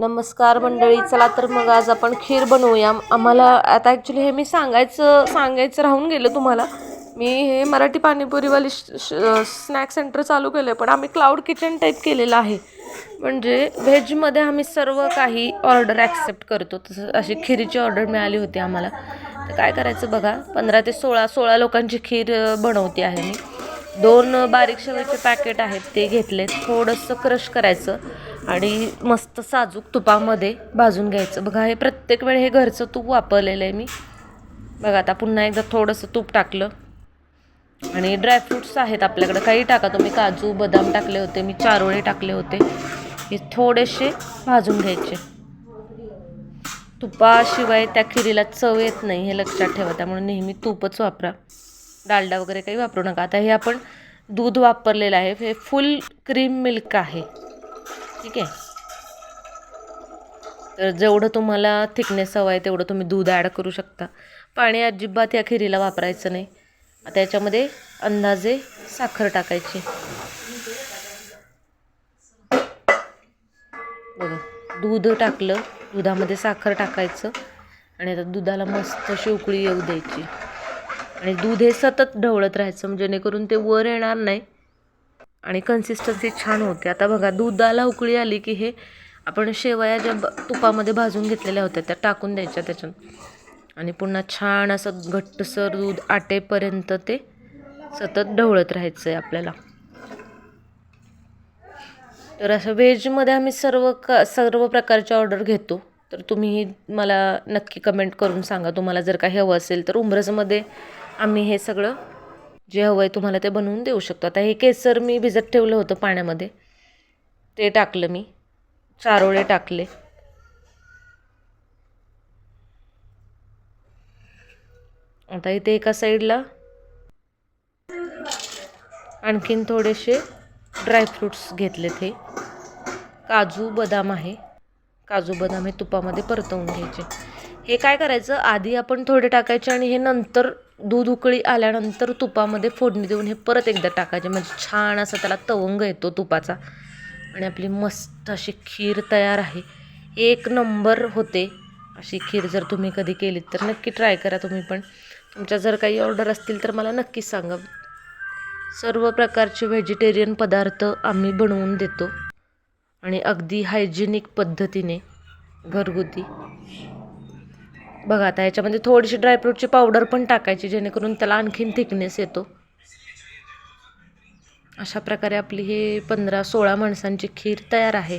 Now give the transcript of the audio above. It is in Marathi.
नमस्कार मंडळी चला तर मग आज आपण खीर बनवूया. आम्हाला आता ॲक्च्युली हे मी सांगायचं सांगायचं राहून गेलं तुम्हाला. मी हे मराठी पाणीपुरीवाली स्नॅक सेंटर चालू केलं आहे पण आम्ही क्लाउड किचन टाईप केलेलं आहे. म्हणजे व्हेजमध्ये आम्ही सर्व काही ऑर्डर ॲक्सेप्ट करतो. तसं अशी खिरीची ऑर्डर मिळाली होती आम्हाला. तर काय करायचं बघा पंधरा ते सोळा सोळा लोकांची खीर बनवते आहे मी. दोन बारीक शेवयाचे पॅकेट आहेत ते घेतले थोडंसं क्रश करायचं. आणि मस्त साजूक तुपामध्ये भाजून घ्यायचं. बघा हे प्रत्येक वेळ हे घरचं तूप वापरलेलं आहे मी. बघा आता पुन्हा एकदा थोडंसं तूप टाकलं. आणि ड्रायफ्रूट्स आहेत आपल्याकडं. काही टाका तुम्ही. काजू बदाम टाकले होते मी चारोळे टाकले होते. हे थोडेसे भाजून घ्यायचे. तुपाशिवाय त्या खिरीला चव येत नाही हे लक्षात ठेवा. त्यामुळे नेहमी तूपच वापरा. डालडा वगैरे काही वापरू नका. आता हे आपण दूध वापरलेलं आहे. हे फुल क्रीम मिल्क आहे. ठीक आहे. तर जेवढं तुम्हाला थिकनेस हवं आहे तेवढं तुम्ही दूध ॲड करू शकता. पाणी अजिबात या खिरीला वापरायचं नाही. आता याच्यामध्ये अंदाजे साखर टाकायची. बघा दूध टाकलं दुधामध्ये साखर टाकायचं आणि आता दुधाला मस्त अशी उकळी येऊ द्यायची. आणि दूध हे सतत ढवळत राहायचं म्हणजे जेणेकरून ते वर येणार नाही. आणि कन्सिस्टन्सी छान होते. आता बघा दुधाला उकळी आली की हे आपण शेवया ज्या ब- तुपामध्ये भाजून घेतलेल्या होत्या त्या टाकून द्यायच्या त्याच्यात. आणि पुन्हा छान असं घट्टसर दूध आटेपर्यंत ते सतत ढवळत राहायचं आहे आपल्याला. तर असं व्हेजमध्ये आम्ही सर्व क सर्व प्रकारची ऑर्डर घेतो. तर तुम्ही मला नक्की कमेंट करून सांगा. तुम्हाला जर काही हवं असेल तर उंबरसमध्ये आम्ही हे सगळं जे हवं आहे तुम्हाला ते बनवून देऊ शकतो. आता हे केसर मी भिजत ठेवलं होतं पाण्यामध्ये. ते टाकलं मी. चारोळे टाकले. आता इथे एका साईडला आणखीन थोडेसे ड्रायफ्रूट्स घेतलेत हे. काजू बदाम आहे. काजू बदाम हे तुपामध्ये परतवून घ्यायचे. हे काय करायचं? आधी आपण थोडे टाकायचे आणि हे नंतर दूध उकळी आल्यानंतर तुपामध्ये फोडणी देऊन हे परत एकदा टाकायचे. म्हणजे छान असा त्याला तवंग येतो तुपाचा. आणि आपली मस्त अशी खीर तयार आहे. एक नंबर होते अशी खीर जर तुम्ही कधी केलीत तर नक्की ट्राय करा तुम्ही पण. तुमच्या जर काही ऑर्डर असतील तर मला नक्की सांगा. सर्व प्रकारचे व्हेजिटेरियन पदार्थ आम्ही बनवून देतो. आणि अगदी हायजेनिक पद्धतीने घरगुती. बघा आता ह्याच्यामध्ये थोडीशी ड्रायफ्रूटची पावडर पण टाकायची जेणेकरून त्याला आणखीन थिकनेस येतो. अशा प्रकारे आपली हे पंधरा सोळा माणसांची खीर तयार आहे.